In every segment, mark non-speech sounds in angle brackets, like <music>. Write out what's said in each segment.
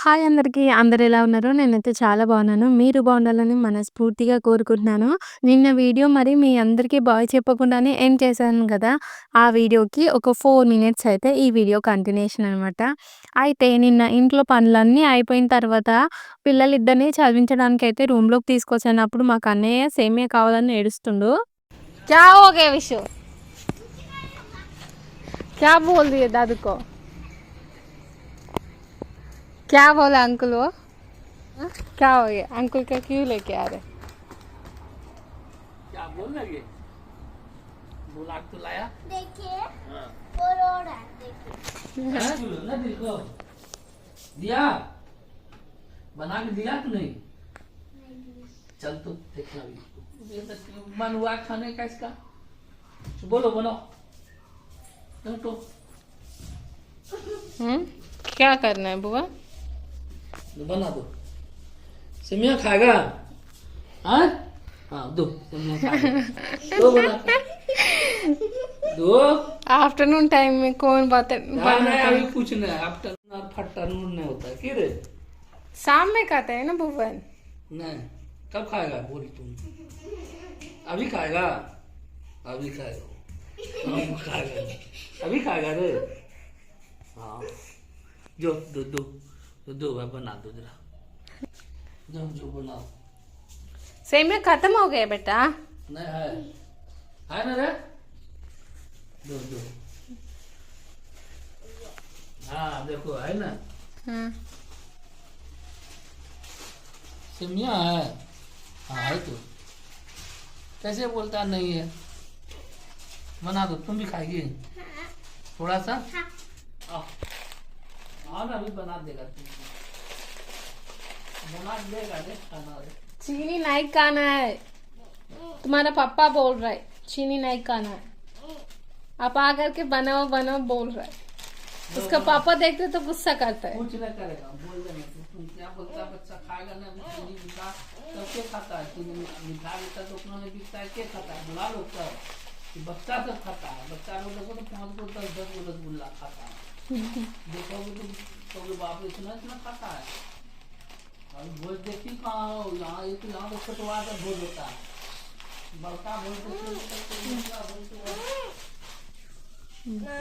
Hi అందరికీ. అందరు ఎలా ఉన్నారో? నేనైతే చాలా బాగున్నాను. మీరు బాగుండాలని మనస్ఫూర్తిగా కోరుకుంటున్నాను. నిన్న వీడియో మరి మీ అందరికీ బాయ్ చెప్పకుండానే ఏం చేశాను కదా? ఆ వీడియోకి ఒక ఫోర్ మినిట్స్ అయితే ఈ వీడియో కంటిన్యూషన్ అనమాట అయితే నిన్న ఇంట్లో పనులన్నీ అయిపోయిన తర్వాత పిల్లలిద్దరిని చదివించడానికి అయితే రూమ్లోకి తీసుకొచ్చాను. అప్పుడు మాకు అన్నయ్య సేమే కావాలని ఏడుస్తుండు. క్యా ఓకే విషయం క్యా బోల్ దాదుకో? क्या बोला अंकल वो? हाँ? क्या हो गया? अंकल का क्यों लेके आ रहे? क्या बोल लगे बुला तो लाया। देखिए वो रो रहा है देखिए। हाँ? ना दिल को। दिया? बना के दिया कि नहीं? चल तो देखना भी। तो मन हुआ खाने का इसका? तो बोलो। तो, तो हम्म? क्या करना है बुआ? बना दो। सेमिया खाएगा? हाँ? हाँ दो। सेमिया खाएगा दो बना। दो? आफ्टरनून टाइम में कौन बात अभी कुछ नहीं आफ्टरनून और फटरनून नहीं होता है कि रे? शाम में खाता है ना भुवन? नहीं। कब खाएगा? बोल तुम। अभी खाएगा? अभी खाएगा। अभी खाएगा। अभी खाएगा रे? हाँ। जो दो दो। दो दो भाई बना दो जरा। जो जो बनाओ। सेमिया खत्म हो गया बेटा। नहीं है। है ना रे? दो दो। हाँ देखो है ना? हाँ सिमिया है। हाँ है तो। कैसे बोलता नहीं है? बना दो तुम भी खाएगी थोड़ा सा? आओ आओ ना अभी बना देगा। तुम चीनी नहीं खाना है। तुम्हारा पापा बोल रहा है चीनी नहीं खाना है। आप आ करके बनाओ बनाओ बोल रहा है। उसका पापा देखते तो गुस्सा करता है। कुछ नहीं करेगा बोल देना तुम तुम क्या बोलता बच्चा खाएगा ना अभी चीनी मीठा सब के खाता है? चीनी मीठा मीठा तो में बिकता है खाता है? बुला बच्चा सब खाता है। बच्चा लोग देखो तो पाँच को दस दस को रसगुल्ला खाता है। <laughs> देखोगे तो कहोगे बाप इतना इतना खाता है। भोज देखी कहाँ यहाँ एक यहाँ तो कटवा का भोज होता है। बड़का भोज तो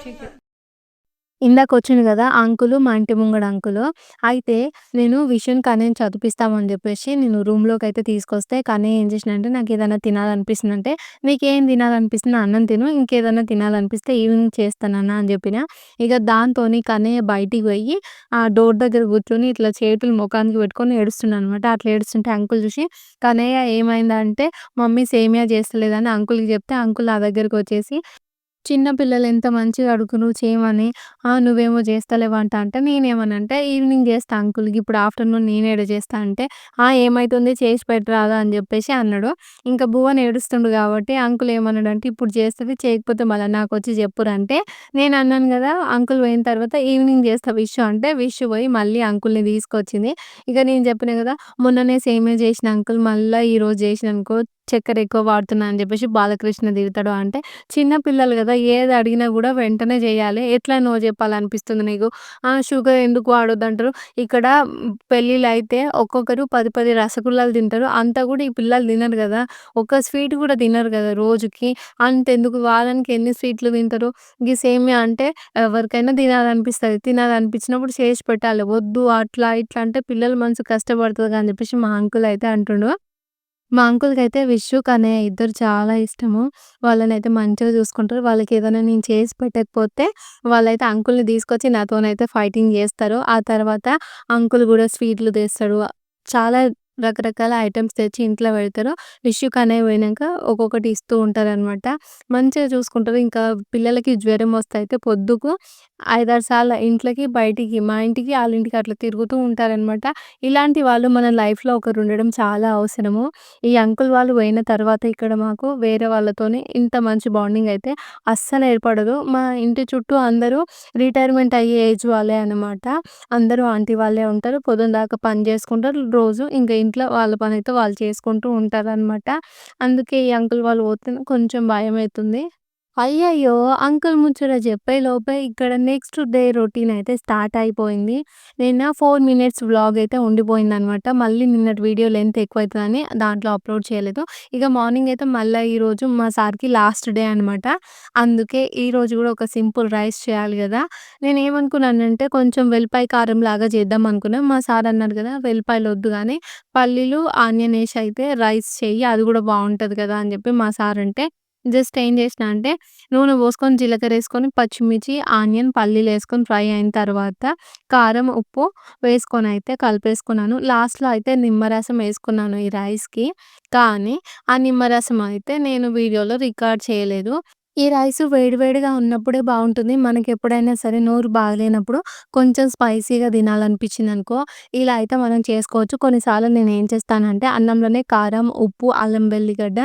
ठीक है। ఇందాక వచ్చింది కదా అంకులు మా ఇంటి ముంగడ అంకులు. అయితే నేను విషయం కన్నయ్యని చదివిపిస్తామని చెప్పేసి నేను రూమ్‌లోకి అయితే తీసుకొస్తే కన్నయ్య ఏం చేసిండంటే నాకేదైనా తినాలనిపిస్తుందంటే "నీకేం తినాలనిపిస్తుంది అన్నం తిను. ఇంకేదైనా తినాలనిపిస్తే ఈవినింగ్ చేస్తానన్న" అని చెప్పిన. ఇక దాంతోని కన్నయ్య బయటికి పోయి ఆ డోర్ దగ్గర కూర్చొని ఇట్లా చేతులు ముఖానికి పెట్టుకొని ఏడుస్తుండనమాట. అట్లా ఏడుస్తుంటే అంకుల్ చూసి "కన్నయ్య ఏమైందంటే" "మమ్మీ సేమియా చేస్తలేదని" అంకుల్‌కి చెప్తే అంకుల్ నా దగ్గరికి వచ్చేసి చిన్న పిల్లలు ఎంత మంచిగా అడుగుతుర్రు చేయమని. "ఆ! నువ్వేమో చేస్తలేవంట" అంటే నేనేమనంటే "ఈవినింగ్ చేస్తా అంకుల్‌కి ఇప్పుడు ఆఫ్టర్‌నూన్ నేనేడ చేస్తా" అంటే "ఆ! ఏమైతుంది చేసి పెట్టరాదా" అని చెప్పేసి అన్నాడు. ఇంకా భువన్ ఏడుస్తుండు కాబట్టి అంకుల్ ఏమన్నాడు అంటే "ఇప్పుడు చేస్తుంది చేయకపోతే మళ్ళీ మళ్ళా నాకొచ్చి చెప్పురంటే" నేనన్నాను కదా! అంకుల్ పోయిన తర్వాత "ఈవినింగ్ చేస్తా విష్ అంటే విష్ పోయి మళ్ళీ అంకుల్‌ని తీసుకొచ్చింది. ఇక నేను చెప్పిన కదా! మొన్ననే సేమే చేసిన అంకుల్ మళ్ళీ ఈరోజు చేసిననుకో చక్కెర ఎక్కువ వాడుతున్నా అని చెప్పేసి బాలకృష్ణ తిడతాడు. అంటే చిన్న పిల్లలు కదా! ఏది అడిగినా కూడా వెంటనే చేయాలి. ఎట్లా నో చెప్పాలనిపిస్తుంది నీకు? ఆ! షుగర్ ఎందుకు వాడొద్దంటారు. ఇక్కడ పెళ్ళిళ్ళైతే ఒక్కొక్కరు పది పది రసగుల్లాలు తింటారు. అంతా కూడా ఈ పిల్లలు తినరు కదా! ఒక స్వీట్ కూడా తినరు కదా రోజుకి. అంతెందుకు వారానికి ఎన్ని స్వీట్లు తింటారు. గీ సేమియా అంటే ఎవరికైనా తినాలనిపిస్తుంది తినాలనిపించినప్పుడు చేసి పెట్టాలి. వద్దు అట్లా ఇట్లా అంటే పిల్లల మనసు కష్టపడుతుంది అని చెప్పేసి మా అంకుల్ అయితే అంటుండు. మా అంకుల్కి అయితే విషుక్ అనే ఇద్దరు చాలా ఇష్టము. వాళ్ళనైతే మంచిగా చూసుకుంటారు. వాళ్ళకి ఏదైనా నేను చేసి పెట్టకపోతే వాళ్ళైతే అంకుల్‌ని తీసుకొచ్చి నాతోనైతే ఫైటింగ్ చేస్తారు. ఆ తర్వాత అంకుల్ కూడా స్వీట్లు తెస్తాడు. చాలా రకరకాల ఐటమ్స్ తెచ్చి ఇంట్లో పెడతారు. విషు, అనేవి పోయినాక ఒక్కొక్కటి ఇస్తూ ఉంటారనమాట. మంచిగా చూసుకుంటారు. ఇంకా పిల్లలకి జ్వరం వస్తే అయితే పొద్దుకు 5, 6 సార్లు ఇంట్లోకి, బయటికి మా ఇంటికి, వాళ్ళ ఇంటికి అట్లా తిరుగుతూ ఉంటారనమాట. ఇలాంటి వాళ్ళు మన లైఫ్‌లో ఒకరు ఉండడం చాలా అవసరము. ఈ అంకుల్ వాళ్ళు పోయిన తర్వాత ఇక్కడ మాకు వేరే వాళ్ళతోని ఇంత మంచి బాండింగ్ అయితే అస్సలు ఏర్పడదు. మా ఇంటి చుట్టూ అందరూ రిటైర్మెంట్ అయ్యే ఏజ్ వాళ్ళే అనమాట. అందరూ ఆంటీ వాళ్ళే ఉంటారు. పొద్దునదాకా పని చేసుకుంటారు. రోజు ఇంకా ఇంట్లో వాళ్ళ పనైతే వాళ్ళు చేసుకుంటూ ఉంటారనమాట. అందుకే ఈ అంకుల్ వాళ్ళు పోతే కొంచెం భయం అవుతుంది అయ్యయ్యో! అంకుల్ ముచ్చట చెప్పే లోపే ఇక్కడ నెక్స్ట్ డే రొటీన్ అయితే స్టార్ట్ అయిపోయింది. నిన్న 4 మినిట్స్ వ్లాగ్ అయితే ఉండిపోయిందనమాట. మళ్ళీ నిన్నటి వీడియో లెంత్ ఎక్కువైతదని దాంట్లో అప్‌లోడ్ చేయలేదు. ఇక మార్నింగ్ అయితే మళ్ళీ ఈరోజు మా సార్‌కి లాస్ట్ డే అనమాట. అందుకే ఈరోజు కూడా ఒక సింపుల్ రైస్ చేయాలి కదా! నేను ఏమనుకున్నానంటే కొంచెం వెల్లిపాయ కారం లాగా చేద్దాం అనుకున్నా. మా సార్ అన్నారు కదా గదా! వెల్లిపాయలొద్దు కానీ పల్లీలు, ఆనియన్ వేసి అయితే రైస్ చెయ్యి అది కూడా బాగుంటుంది కదా! అని చెప్పి మా సార్ అంటే జస్ట్ ఏం చేసినా అంటే నూనె పోసుకొని, జీలకర్ర వేసుకొని పచ్చిమిర్చి, ఆనియన్, పల్లీలేసుకొని ఫ్రై అయిన తర్వాత కారం, ఉప్పు వేసుకొని అయితే కలిపేసుకున్నాను. లాస్ట్‌లో అయితే నిమ్మరసం వేసుకున్నాను ఈ రైస్‌కి. కానీ ఆ నిమ్మరసం అయితే నేను వీడియోలో రికార్డ్ చేయలేదు. ఈ రైస్ వేడివేడిగా ఉన్నప్పుడే బాగుంటుంది మనకి ఎప్పుడైనా సరే నోరు బాగాలేనప్పుడు కొంచెం స్పైసీగా తినాలనిపించింది అనుకో ఇలా అయితే మనం చేసుకోవచ్చు. కొన్నిసార్లు నేను ఏం చేస్తానంటే అన్నంలోనే కారం, ఉప్పు, అల్లం వెల్లిగడ్డ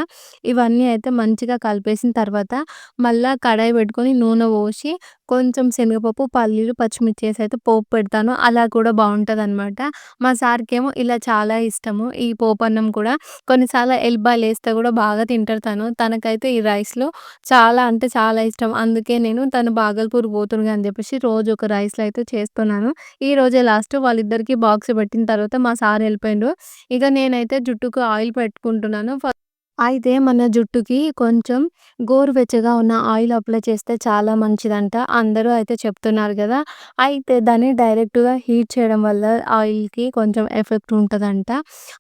ఇవన్నీ అయితే మంచిగా కలిపేసిన తర్వాత మళ్ళీ కడాయి పెట్టుకొని నూనె పోసి కొంచెం శనగపప్పు, పల్లీలు, పచ్చిమిర్చి వేసి అయితే పోపు పెడతాను. అలా కూడా బావుంటదనమాట. మా సార్‌కేమో ఇలా చాలా ఇష్టము. ఈ పోపన్నం కూడా కొన్నిసార్లు ఎల్లిపాయలేస్తే కూడా బాగా తింటారు తను. తనకైతే ఈ రైస్‌లో చాలా అంటే చాలా ఇష్టం. అందుకే నేను తను బాగల్పూర్ పోతుండగా అని చెప్పేసి రోజు ఒక రైస్‌లో అయితే చేస్తున్నాను. ఈరోజే లాస్ట్ వాళ్ళిద్దరికీ బాక్స్ పెట్టిన తర్వాత మా సార్ వెళ్ళిపోయిండు ఇక నేనైతే జుట్టుకు ఆయిల్ పెట్టుకుంటున్నాను. అయితే మన జుట్టుకి కొంచెం గోరువెచ్చగా ఉన్న ఆయిల్ అప్లై చేస్తే చాలా మంచిదంట. అందరూ అయితే చెప్తున్నారు కదా అయితే దాన్ని డైరెక్ట్‌గా హీట్ చేయడం వల్ల ఆయిల్‌కి కొంచెం ఎఫెక్ట్ ఉంటదంట.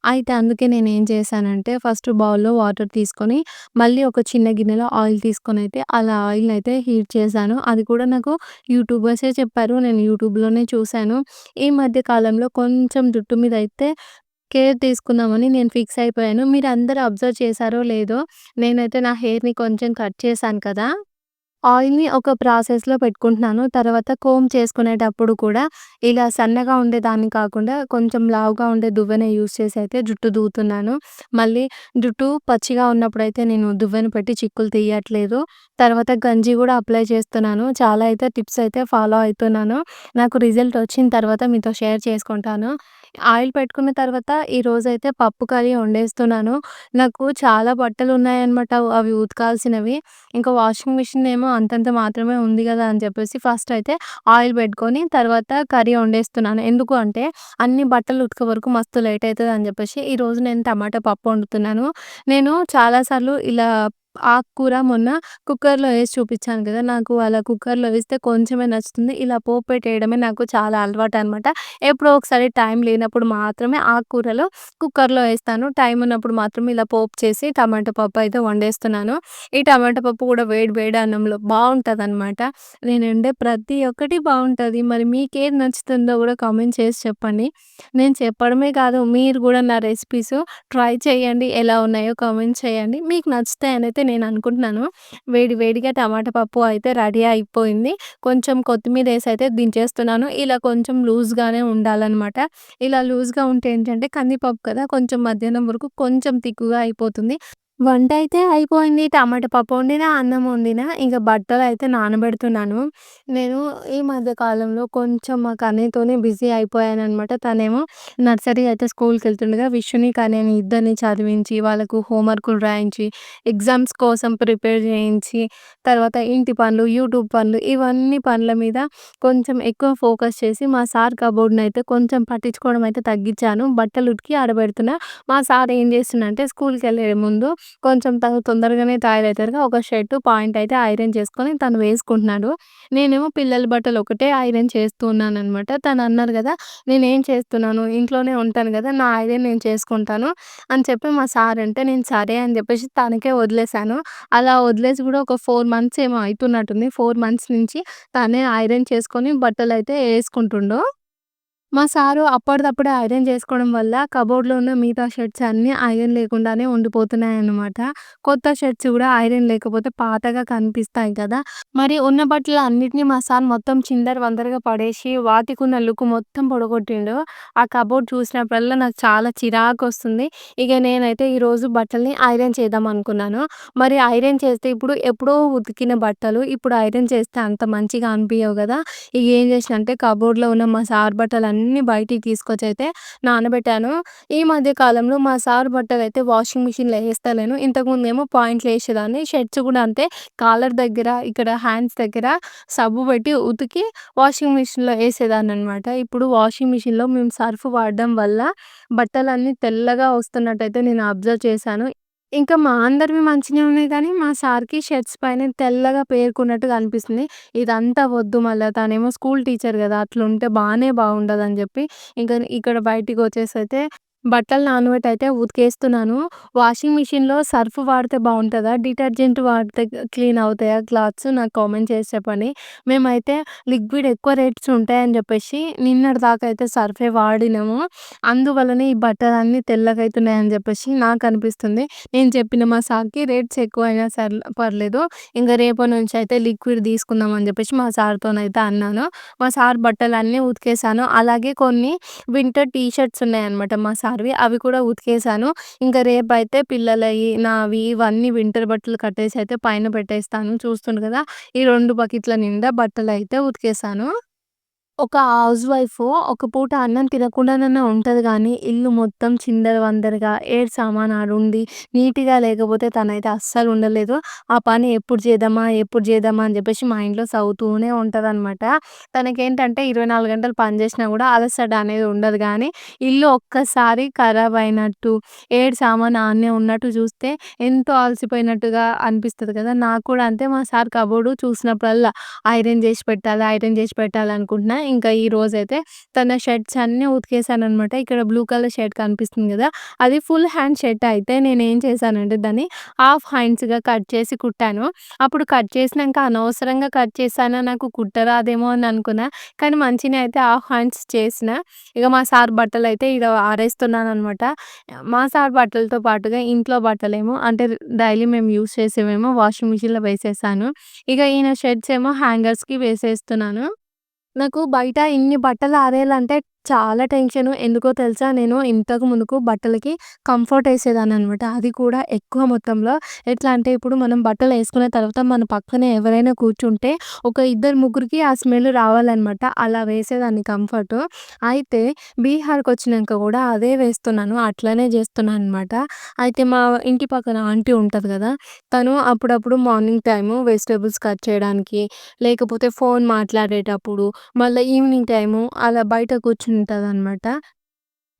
అయితే అందుకే నేను ఏం చేశానంటే ఫస్ట్ బౌల్‌లో వాటర్ తీసుకొని మళ్ళీ ఒక చిన్న గిన్నెలో ఆయిల్ తీసుకొనైతే అలా ఆయిల్‌ని అయితే హీట్ చేశాను. అది కూడా నాకు యూట్యూబర్సే చెప్పారు. నేను యూట్యూబ్‌లోనే చూశాను ఈ మధ్య కాలంలో కొంచెం జుట్టు మీద అయితే కేర్ తీసుకుందామని నేను ఫిక్స్ అయిపోయాను. మీరు అందరూ అబ్జర్వ్ చేశారో లేదో నేనైతే నా హెయిర్‌ని కొంచెం కట్ చేశాను కదా! ఆయిల్‌ని ఒక ప్రాసెస్‌లో పెట్టుకుంటున్నాను. తర్వాత కోమ్ చేసుకునేటప్పుడు కూడా ఇలా సన్నగా ఉండేదాన్ని కాకుండా కొంచెం లావుగా ఉండే దువ్వెన యూజ్ చేసి అయితే జుట్టు దూతున్నాను మళ్ళీ జుట్టు పచ్చిగా ఉన్నప్పుడు అయితే నేను దువ్వెన పెట్టి చిక్కులు తీయట్లేదు. తర్వాత గంజి కూడా అప్లై చేస్తున్నాను. చాలా అయితే టిప్స్ అయితే ఫాలో అవుతున్నాను నాకు రిజల్ట్ వచ్చిన తర్వాత మీతో షేర్ చేసుకుంటాను. ఆయిల్ పెట్టుకున్న తర్వాత ఈరోజైతే పప్పు కర్రీ వండేస్తున్నాను. నాకు చాలా బట్టలు ఉన్నాయన్నమాట అవి ఉతకాల్సినవి. ఇంకా వాషింగ్ మిషన్ ఏమో అంతంత మాత్రమే ఉంది కదా అని చెప్పేసి ఫస్ట్ అయితే ఆయిల్ పెట్టుకొని తర్వాత కర్రీ వండేస్తున్నాను. ఎందుకు అంటే అన్ని బట్టలు ఉతికే వరకు మస్తు లేట్ అయితదని చెప్పేసి ఈరోజు నేను టమాటా పప్పు వండుతున్నాను. నేను చాలాసార్లు ఇలా ఆకుకూర మొన్న కుక్కర్‌లో వేసి చూపించాను కదా! నాకు అలా కుక్కర్‌లో వేస్తే కొంచెమే నచ్చుతుంది. ఇలా పోపు పెట్టేయడమే నాకు చాలా అలవాటు అనమాట ఎప్పుడో ఒకసారి టైం లేనప్పుడు మాత్రమే ఆకుకూరలో కుక్కర్‌లో వేస్తాను టైం ఉన్నప్పుడు మాత్రం ఇలా పోపు చేసి టమాటా పప్పు అయితే వండేస్తున్నాను. ఈ టమాటా పప్పు కూడా వేడి వేడి అన్నంలో బాగుంటుంది అనమాట నేను వండే ప్రతి ఒక్కటి బాగుంటుంది మరి మీకేది నచ్చుతుందో కూడా కామెంట్ చేసి చెప్పండి. నేను చెప్పడమే కాదు మీరు కూడా నా రెసిపీస్ ట్రై చేయండి. ఎలా ఉన్నాయో కామెంట్ చేయండి. మీకు నచ్చుతాయనైతే నేను అనుకుంటున్నాను. వేడి వేడిగా టమాటా పప్పు అయితే రెడీ అయిపోయింది. కొంచెం కొత్తిమీర వేసి అయితే దించేస్తున్నాను. ఇలా కొంచెం లూజ్‌గానే ఉండాలన్నమాట ఇలా లూజ్‌గా ఉంటే ఏంటంటే కందిపప్పు కదా! కొంచెం మధ్యాహ్నం వరకు కొంచెం తిక్కుగా అయిపోతుంది. వంట అయితే అయిపోయింది. టమాటా పప్పు వండినా, అన్నం వండినా ఇంక బట్టలైతే నానబెడుతున్నాను. నేను ఈ మధ్య కాలంలో కొంచెం మా కన్నయ్యతోనే బిజీ అయిపోయాననమాట. తనేమో నర్సరీ అయితే స్కూల్‌కెళ్తుండగా విష్ణుని, కన్నయ్యని ఇద్దరిని చదివించి, వాళ్ళకు హోంవర్క్‌లు రాయించి, ఎగ్జామ్స్ కోసం ప్రిపేర్ చేయించి, తర్వాత ఇంటి పనులు, యూట్యూబ్ పనులు ఇవన్నీ పనుల మీద కొంచెం ఎక్కువ ఫోకస్ చేసి మా సార్ కబోర్డ్‌నైతే కొంచెం పట్టించుకోవడం అయితే తగ్గించాను. బట్టలు ఉతికి ఆరబెడుతున్నా. మా సార్ ఏం చేస్తుండంటే స్కూల్‌కెళ్ళే ముందు కొంచెం తను తొందరగానే తయారవుతారుగా ఒక షర్టు, పాయింట్ అయితే ఐరన్ చేసుకొని తను వేసుకుంటున్నాడు. నేనేమో పిల్లల బట్టలు ఒకటే ఐరన్ చేస్తూ ఉన్నాననమాట. తను అన్నారు కదా నేనేం చేస్తున్నాను ఇంట్లోనే ఉంటాను కదా నా ఐరన్ నేను చేసుకుంటాను అని చెప్పి మా సార్ అంటే నేను సరే అని చెప్పేసి తనకే వదిలేసాను. అలా వదిలేసి కూడా ఒక ఫోర్ మంత్స్ ఏమో అవుతున్నట్టుంది ఫోర్ మంత్స్ నుంచి తనే ఐరన్ చేసుకొని బట్టలైతే వేసుకుంటుండు మా సారు అప్పటిదప్పుడే ఐరన్ చేసుకోవడం వల్ల కబోర్డ్‌లో ఉన్న మిగతా షర్ట్స్ అన్నీ ఐరన్ లేకుండానే ఉండిపోతున్నాయన్నమాట. కొత్త షర్ట్స్ కూడా ఐరన్ లేకపోతే పాతగా కనిపిస్తాయి కదా! మరి ఉన్న బట్టలు అన్నిటిని మా సార్ మొత్తం చిందరవందరగా పడేసి వాటికున్న లుక్ మొత్తం పొడగొట్టిండు. ఆ కబోర్డ్ చూసినప్పుడల్లా నాకు చాలా చిరాకు వస్తుంది ఇక నేనైతే ఈరోజు బట్టల్ని ఐరన్ చేద్దాం అనుకున్నాను. మరి ఐరన్ చేస్తే ఇప్పుడు ఎప్పుడో ఉతికిన బట్టలు ఇప్పుడు ఐరన్ చేస్తే అంత మంచిగా అనిపించవు కదా ఇక ఏం చేసినా అంటే కబోర్డ్‌లో ఉన్న మా సార్ బట్టలన్నీ అన్నీ బయటికి తీసుకొచ్చి అయితే నానబెట్టాను. ఈ మధ్య కాలంలో మా సార్ బట్టలు అయితే వాషింగ్ మిషన్‌లో ఏస్తలేను. ఇంతకుముందేమో పాయింట్లు వేసేదాన్ని షర్ట్స్ కూడా అంతే కాలర్ దగ్గర, ఇక్కడ హ్యాండ్స్ దగ్గర సబ్బు పెట్టి ఉతికి వాషింగ్ మిషన్‌లో వేసేదాన్ని అనమాట ఇప్పుడు వాషింగ్ మిషన్‌లో మేము సర్ఫ్ వాడడం వల్ల బట్టలన్నీ తెల్లగా వస్తున్నట్టయితే నేను అబ్జర్వ్ చేశాను. ఇంకా మా అందరివి మంచిగా ఉన్నాయి కానీ, మా సార్‌కి షర్ట్స్ పైన తెల్లగా పేరుకున్నట్టుగా అనిపిస్తుంది. ఇదంతా వద్దు మళ్ళా తనేమో స్కూల్ టీచర్ కదా! అట్లుంటే బానే బాగుండదని చెప్పి ఇంక ఇక్కడ బయటికొచ్చేసైతే బట్టలు నానబెట్టయితే ఉతికేస్తున్నాను. వాషింగ్ మిషన్‌లో సర్ఫ్ వాడితే బాగుంటుందా డిటర్జెంట్ వాడితే క్లీన్ అవుతాయా క్లాత్స్? నాకు కామెంట్ చేసి చెప్పండి. మేమైతే లిక్విడ్ ఎక్కువ రేట్స్ ఉంటాయని చెప్పేసి నిన్నటి దాకా అయితే సర్ఫే వాడినాము. అందువలనే ఈ బట్టలన్నీ చెప్పేసి నాకు అనిపిస్తుంది నేను చెప్పిన మా సార్‌కి రేట్స్ ఎక్కువైనా సరే పర్లేదు. ఇంకా రేపటి నుంచి అయితే లిక్విడ్ తీసుకుందాం అని చెప్పేసి మా సార్‌తోనైతే అన్నాను. మా సార్ బట్టలు అన్నీ ఉతికేసాను. అలాగే కొన్ని వింటర్ టీ షర్ట్స్ ఉన్నాయన్నమాట మా సార్ సార్‌వి. అవి కూడా ఉతికేసాను. ఇంక రేపైతే పిల్లలవి నావి ఇవన్నీ వింటర్ బట్టలు కట్టేసి అయితే పైన పెట్టేస్తాను. చూస్తుండ్రు కదా ఈ రెండు బకెట్ల నిండా బట్టలైతే ఉతికేసాను. ఒక హౌస్ వైఫ్ ఒక పూట అన్నం తినకుండానన్నా ఉంటుంది కానీ ఇల్లు మొత్తం చిందరవందరగా ఏడు సామాను ఆడుండి నీట్‌గా లేకపోతే తనైతే అస్సలు ఉండలేదు. ఆ పని ఎప్పుడు చేద్దామా? ఎప్పుడు చేద్దామా? అని చెప్పేసి మా మైండ్‌లో ఉంటుంది అనమాట తనకేంటంటే 24 గంటలు పని చేసినా కూడా అలసట అనేది ఉండదు కానీ ఇల్లు ఒక్కసారి ఖరాబ్ అయినట్టు, ఏడు సామాను ఆడనే ఉన్నట్టు చూస్తే ఎంతో అలసిపోయినట్టుగా అనిపిస్తుంది కదా! నాకు కూడా అంతే మా సార్ కబోర్డు చూసినప్పుడల్లా ఐరన్ చేసి పెట్టాలి, ఐరన్ చేసి పెట్టాలి అనుకుంటున్నా. ఇంకా ఈ రోజైతే తన షర్ట్స్ అన్నీ ఉతికేసాననమాట. ఇక్కడ బ్లూ కలర్ షర్ట్ కనిపిస్తుంది కదా అది ఫుల్ హ్యాండ్ షర్ట్ అయితే నేనేం చేశానంటే దాన్ని హాఫ్ హ్యాండ్స్‌గా కట్ చేసి కుట్టాను. అప్పుడు కట్ చేసినాక అనవసరంగా కట్ చేశానా నాకు కుట్టరాదేమో అని అనుకున్నా. కానీ మంచిగా అయితే హాఫ్ హ్యాండ్స్ చేసిన. ఇక మా సార్ బట్టలైతే ఆరేస్తున్నాను అనమాట మా సార్ బట్టలతో పాటుగా ఇంట్లో బట్టలేమో అంటే డైలీ మేము యూజ్ చేసేవేమో వాషింగ్ మిషన్‌లో వేసేసాను. ఇక ఈయన షర్ట్స్ ఏమో హ్యాంగర్స్‌కి వేసేస్తున్నాను. నాకు బయట ఇన్ని బట్టలు ఆరేయాలంటే చాలా టెన్షన్ ఎందుకో తెలుసా? నేను ఇంతకు ముందుకు బట్టలకి కంఫర్ట్ వేసేదాన్ని అనమాట అది కూడా ఎక్కువ మొత్తంలో. ఎట్లా అంటే ఇప్పుడు మనం బట్టలు వేసుకున్న తర్వాత మన పక్కనే ఎవరైనా కూర్చుంటే ఒక ఇద్దరు ముగ్గురికి ఆ స్మెల్ రావాలనమాట. అలా వేసేదాన్ని కంఫర్టు. అయితే బీహార్కి వచ్చినాక కూడా అదే వేస్తున్నాను. అట్లనే చేస్తున్నాను అనమాట అయితే మా ఇంటి పక్కన ఆంటీ ఉంటుంది కదా తను అప్పుడప్పుడు మార్నింగ్ టైము వెజిటేబుల్స్ కట్ చేయడానికి, లేకపోతే ఫోన్ మాట్లాడేటప్పుడు, మళ్ళీ ఈవినింగ్ టైము అలా బయట కూర్చుని కూర్చుంటదనమాట.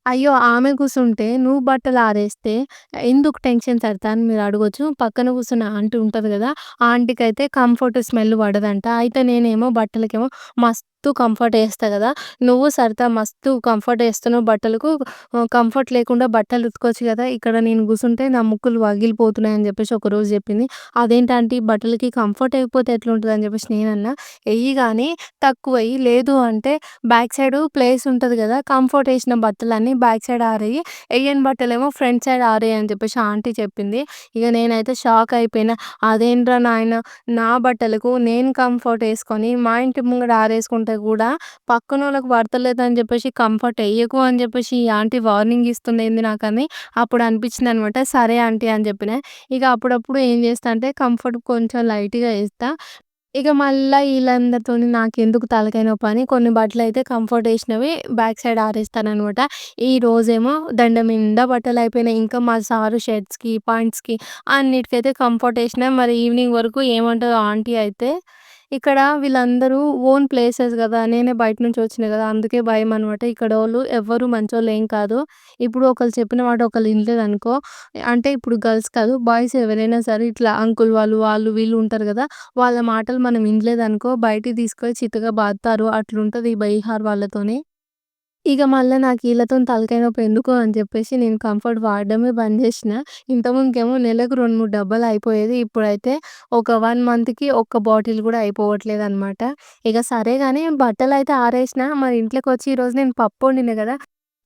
అయ్యో! ఆమె కూర్చుంటే నువ్వు బట్టలు ఆరేస్తే ఎందుకు టెన్షన్ సరిత అని మీరు అడగొచ్చు. పక్కన కూర్చున్న ఆంటీ ఉంటుంది కదా ఆంటీకి అయితే కంఫర్ట్ స్మెల్ పడదంట. అయితే నేనేమో బట్టలకేమో మస్తు మస్తు కంఫర్ట్ ఏస్తా కదా నువ్వు సరిత మస్తు కంఫర్ట్ వేస్తున్నావు బట్టలకు. కంఫర్ట్ లేకుండా బట్టలు ఉతుకోవచ్చు కదా ఇక్కడ నేను కూర్చుంటే నా ముక్కులు పగిలిపోతున్నాయి అని చెప్పేసి ఒకరోజు చెప్పింది అదేంటంటే బట్టలకి కంఫర్ట్ ఎయకపోతే ఎట్లుంటదని చెప్పేసి నేనన్నా. కానీ తక్కువ తక్కువెయ్యి. లేదు అంటే బ్యాక్ సైడ్ ప్లేస్ ఉంటుంది కదా కంఫర్ట్ వేసిన బట్టలన్నీ బ్యాక్ సైడ్ ఆరేయి వెయ్యని బట్టలేమో ఫ్రంట్ సైడ్ ఆరేయి అని చెప్పేసి ఆంటీ చెప్పింది. ఇక నేనైతే షాక్ అయిపోయినా. అదేంట్రా నాయనా! నా బట్టలకు నేను కంఫర్ట్ వేసుకొని మా ఇంటి ముంగడ ఆరేసుకుంటాను గూడా పక్కనోళ్ళకి అని చెప్పేసి కంఫర్ట్ వేయకు అని చెప్పేసి ఈ ఆంటీ వార్నింగ్ ఇస్తుందేంది అని అప్పుడు అనిపించింది అనమాట సరే ఆంటీ అని చెప్పిన ఇక అప్పుడప్పుడు ఏం చేస్తా అంటే కంఫర్ట్ కొంచెం లైట్‌గా వేస్తా ఇక మళ్ళీ వీళ్ళందరితో నాకు ఎందుకు తలకైన పని కొన్ని బట్టలు అయితే కంఫర్ట్ వేసినవి బ్యాక్ సైడ్ ఆరేస్తానమాట ఈ రోజేమో దండ నిండా బట్టలయిపోయినాయి. ఇంకా మా సారు షర్ట్స్‌కి, పాయింట్స్‌కి అన్నిటికైతే కంఫర్ట్ ఏసినా. మరి ఈవినింగ్ వరకు ఏమంటారు ఆంటీ అయితే. ఇక్కడ వీళ్ళందరూ ఓన్ ప్లేసెస్ కదా నేనే బయట నుంచి వచ్చిన కదా అందుకే భయం అనమాట ఇక్కడ వాళ్ళు ఎవ్వరు ఏం కాదు. ఇప్పుడు ఒకళ్ళు చెప్పిన మాట ఒకళ్ళు వినలేదనుకో అంటే ఇప్పుడు గర్ల్స్ కాదు బాయ్స్ ఎవరైనా సరే ఇట్లా అంకుల్ వాళ్ళు, వాళ్ళు వీళ్ళు ఉంటారు కదా వాళ్ళ మాటలు మనం ఇనలేదనుకో బయటికి తీసుకొని చితగా బాధతారు అట్లుంటుంది ఈ బీహార్ వాళ్ళతోని. ఇక మళ్ళీ నాకు ఈళ్ళతోని తలకాయ నొప్పి ఎందుకు అని చెప్పేసి నేను కంఫర్ట్ వాడడమే బంద్ చేసిన ఇంతకుముందుకేమో నెలకు 2, 3 డబ్బాలు అయిపోయేది. ఇప్పుడైతే ఒక వన్ మంత్‌కి ఒక్క బాటిల్ కూడా అయిపోవట్లేదు అనమాట ఇక సరే కానీ బట్టలు అయితే ఆరేసిన. మరి ఇంట్లోకి వచ్చి ఈరోజు నేను పప్పు వండిన కదా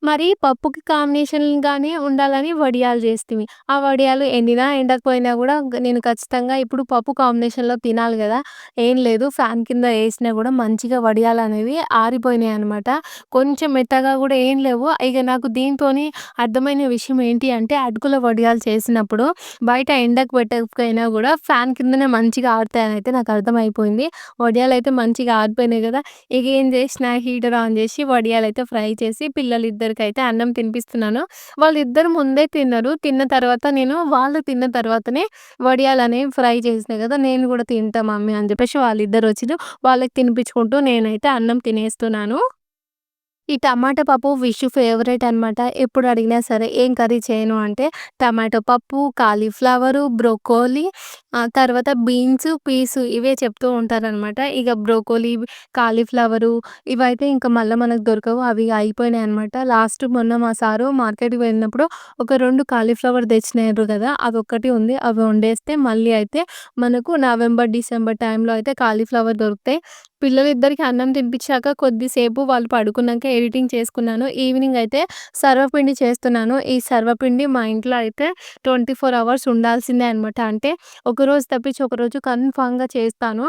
మరి పప్పుకి కాంబినేషన్‌గానే ఉండాలని వడియాలు జేస్తిమి. ఆ వడియాలు ఎండినా, ఎండకపోయినా గూడా నేను ఖచ్చితంగా ఇప్పుడు పప్పు కాంబినేషన్‌లో తినాలి గదా! ఏం లేదు ఫ్యాన్ కింద ఏసినా గూడా మంచిగా వడియాలనేవి ఆరిపోయినాయనమాట. కొంచెం మెత్తగా గూడా ఏం లేవు. ఇగ నాకు దీంతోని అర్థమైన విషయం ఏంటి అంటే అటుకుల వడియాలు చేసినప్పుడు బయట ఎండకు పెట్టకపోయినా గూడా ఫ్యాన్ కిందనే మంచిగా ఆరుతాయనైతే నాకు అర్థమైపోయింది. వడియాలైతే మంచిగా ఆరిపోయినాయి గదా! ఇగ ఏం జేసినా హీటర్ ఆన్ జేసి వడియాలైతే ఫ్రై చేసి పిల్లలిద్దరికైతే అన్నం తినిపిస్తున్నాను. వాళ్ళిద్దరు ముందే తిన్నారు. తిన్న తర్వాత నేను వాళ్ళు తిన్న తర్వాతనే వడియాలనేవి ఫ్రై చేసినా కదా నేను కూడా తింటా మమ్మీ అని చెప్పేసి వాళ్ళిద్దరు వచ్చి వాళ్ళకి తినిపించుకుంటూ నేనైతే అన్నం తినేస్తున్నాను. ఈ టమాటా పప్పు విష్ ఫేవరెట్ అనమాట. ఎప్పుడు అడిగినా సరే ఏం కర్రీ చేయను అంటే టమాటో పప్పు, కాలీఫ్లవరు, బ్రోకోలీ తర్వాత బీన్స్, పీస్ ఇవే చెప్తూ ఉంటారనమాట. ఇక బ్రోకోలీ కాలీఫ్లవరు ఇవైతే ఇంకా మళ్ళీ మనకు దొరకవు. అవి అయిపోయినాయి అనమాట లాస్ట్ మొన్న మా సారు మార్కెట్‌కి వెళ్ళినప్పుడు ఒక రెండు కాలీఫ్లవర్ తెచ్చినారు గదా! ఒక్కటి ఉంది. అవి వండేస్తే మళ్ళీ అయితే మనకు నవంబర్, డిసెంబర్ టైంలో అయితే కాలీఫ్లవర్ దొరుకుతాయి. పిల్లలిద్దరికి అన్నం తినిపించాక కొద్దిసేపు వాళ్ళు పడుకున్నాక ఎడిటింగ్ చేసుకున్నాను. ఈవినింగ్ అయితే సర్వపిండి చేస్తున్నాను. ఈ సర్వపిండి మా ఇంట్లో అయితే 24 అవర్స్ ఉండాల్సిందే అనమాట. అంటే ఒకరోజు తప్పించి ఒకరోజు కన్ఫామ్గా చేస్తాను.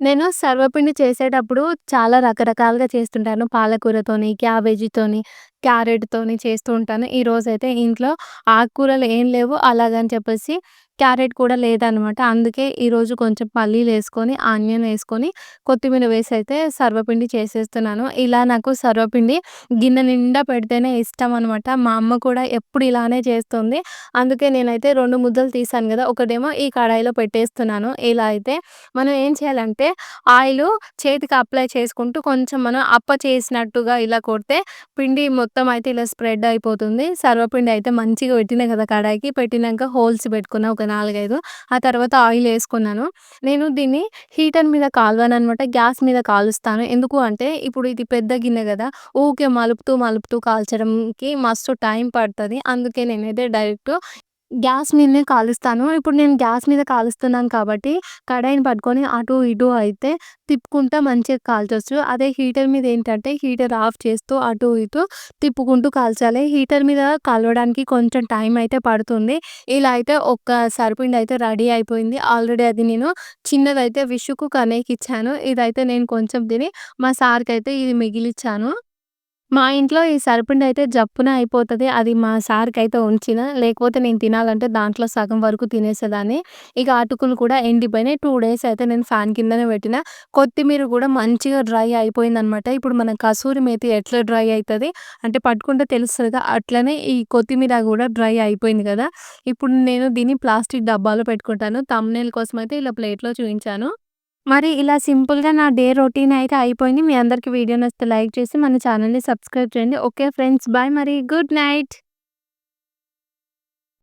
నేను సర్వపిండి చేసేటప్పుడు చాలా రకరకాలుగా చేస్తుంటాను. పాలకూరతోని, క్యాబేజీతోని, క్యారెట్‌తోని చేస్తూ ఉంటాను. ఈరోజైతే ఇంట్లో ఆకుకూరలు ఏం లేవు. అలాగని చెప్పేసి క్యారెట్ కూడా లేదనమాట. అందుకే ఈరోజు కొంచెం పల్లీలు వేసుకొని ఆనియన్ వేసుకొని కొత్తిమీర వేసి అయితే సర్వపిండి చేసేస్తున్నాను. ఇలా నాకు సర్వపిండి గిన్నె నిండా పెడితేనే ఇష్టం అనమాట. మా అమ్మ కూడా ఎప్పుడు ఇలానే చేస్తుంది. అందుకే నేనైతే రెండు ముద్దలు తీసాను కదా ఒకటేమో ఈ కడాయిలో పెట్టేస్తున్నాను. ఇలా అయితే మనం ఏం చేయాలంటే ఆయిలు చేతికి అప్లై చేసుకుంటూ కొంచెం మనం అప్ప చేసినట్టుగా ఇలా కొడితే పిండి మొత్తం మొత్తం అయితే ఇలా స్ప్రెడ్ అయిపోతుంది. సర్వపిండి అయితే మంచిగా పెట్టినా కదా కడాయికి. పెట్టినాక హోల్స్ పెట్టుకున్నా ఒక 4, 5 ఆ తర్వాత ఆయిల్ వేసుకున్నాను నేను దీన్ని హీటర్ మీద కాలవననమాట. గ్యాస్ మీద కాలుస్తాను. ఎందుకు అంటే ఇప్పుడు ఇది పెద్ద గిన్నె కదా ఊకే మలుపుతూ, మలుపుతూ కాల్చడంకి మస్తు టైం పడుతుంది అందుకే నేనైతే డైరెక్ట్ గ్యాస్ మీదనే కాలుస్తాను. ఇప్పుడు నేను గ్యాస్ మీద కాలుస్తున్నాను కాబట్టి కడాయిని పట్టుకొని అటు ఇటు అయితే తిప్పుకుంటా మంచిగా కాల్చొచ్చు. అదే హీటర్ మీద ఏంటంటే హీటర్ ఆఫ్ చేస్తూ అటు ఇటు తిప్పుకుంటూ కాల్చాలి. హీటర్ మీద కాలవడానికి కొంచెం టైం అయితే పడుతుంది. ఇలా అయితే ఒక్క సరిపిండి అయితే రెడీ అయిపోయింది. ఆల్రెడీ అది నేను చిన్నదైతే విషుకు, కనేకి ఇచ్చాను ఇదైతే నేను కొంచెం తిని మా సార్కి అయితే ఇది మిగిలిచ్చాను. మా ఇంట్లో ఈ సర్వపిండి అయితే జప్పున అయిపోతుంది అది మా సార్కి అయితే ఉంచిన. లేకపోతే నేను తినాలంటే దాంట్లో సగం వరకు తినేసేదాన్ని. ఇక అటుకులు కూడా ఎండిపోయినాయి. టూ డేస్ అయితే నేను ఫ్యాన్ కిందనే పెట్టిన. కొత్తిమీర కూడా మంచిగా డ్రై అయిపోయిందనమాట. ఇప్పుడు మన కసూరి మేతి ఎట్లా డ్రై అవుతుంది అంటే పట్టుకుంటే తెలుస్తుంది అట్లనే ఈ కొత్తిమీర కూడా డ్రై అయిపోయింది కదా ఇప్పుడు నేను దీన్ని ప్లాస్టిక్ డబ్బాలో పెట్టుకుంటాను. తమ్నేల్ కోసం అయితే ఇలా ప్లేట్‌లో చూపించాను మరి ఇలా సింపుల్‌గా నా డే రొటీన్ అయితే అయిపోయింది. మీ అందరికి వీడియో నచ్చితే లైక్ చేసి మన ఛానల్ని సబ్స్క్రైబ్ చేయండి. ఓకే ఫ్రెండ్స్ బాయ్ మరి. Good night.